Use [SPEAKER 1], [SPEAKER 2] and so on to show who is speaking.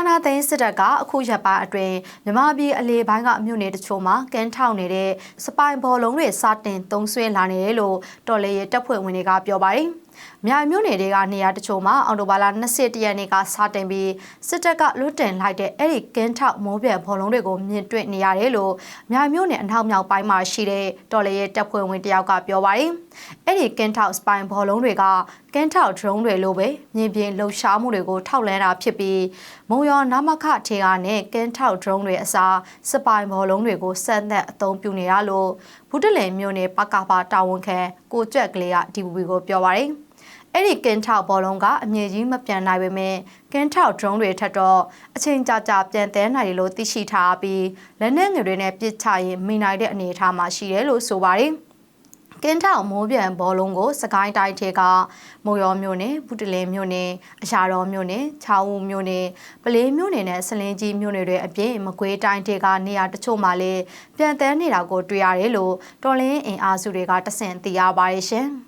[SPEAKER 1] အာနာသိန်းစစ်တပ်ကအခုရက်ပိုင်းအတွင်းမြမပြည်အလေပိုင်းကမြို့နယ်တချို့မှာကင်းထောက်နေတဲ့စပိုင်ဘော်လုံးတွေစတင်သုံးဆွဲလာနေတယ်လို့တော်လေရဲ့တပ်ဖွဲ့ဝင်တွေကပြောပါတယ်။ မြိုင်မြို့နယ်တွေက နေရာတချို့မှာအော်တိုဘာလ21ရက်နေ့ကစတင်ပြီးစစ်တပ်ကလွတ်တင်လိုက်တဲ့အဲ့ဒီကင်းထောက်မိုးပြတ်ဘော်လုံးတွေကိုမြင်တွေ့နေရတယ်လို့မြိုင်မြို့နယ်အနောက်မြောက်ပိုင်းမှာရှိတဲ့တော်လေရဲ့တပ်ဖွဲ့ဝင်တယောက်ကပြောပါတယ်။အဲ့ဒီကင်းထောက်စပိုင်ဘော်လုံးတွေကကင်းထောက် drone တွေလိုပဲမြင်ပြင်လှုပ်ရှားမှုတွေကိုထောက်လန်းတာဖြစ်ပြီးမုံရောနမခထေကနဲ့ကင်းထောက် drone တွေအစားစပိုင်ဘော်လုံးတွေကိုစက်သက်အသုံးပြုနေရလို့ဘူးတလင်မြို့နယ်ပကပါတာဝန်ခံကိုကြွက်ကလေးက DVB ကိုပြောပါတယ်။ အဲ့ဒီကင်းထောက်ဘောလုံးကအမြင့်ကြီးမပြန်နိုင်ပေမဲ့ကင်းထောက် drone တွေထက်တော့အချိန်ကြာကြာပြန်တဲနိုင်တယ်လို့သိရှိထားပြီးလက်နက်ငယ်တွေနဲ့ပစ်ချရင်မိနိုင်တဲ့အနေအထားမှာရှိတယ်လို့ဆိုပါတယ်ကင်းထောက်မိုးပြန်ဘောလုံးကိုစကိုင်းတိုင်းထဲကမိုးရောမြို့နယ်ဘူးတလင်းမြို့နယ်အရာတော်မြို့နယ်ချောင်းဦးမြို့နယ်ပလေးမြို့နယ်နဲ့ဆလင်းကြီးမြို့နယ်တွေအပြင်မကွေးတိုင်းထဲကနေရာတချို့မှာလည်းပြန်တန်းနေတာကိုတွေ့ရတယ်လို့တော်လင်းအင်အားစုတွေကတဆင့်သိရပါတယ်ရှင်။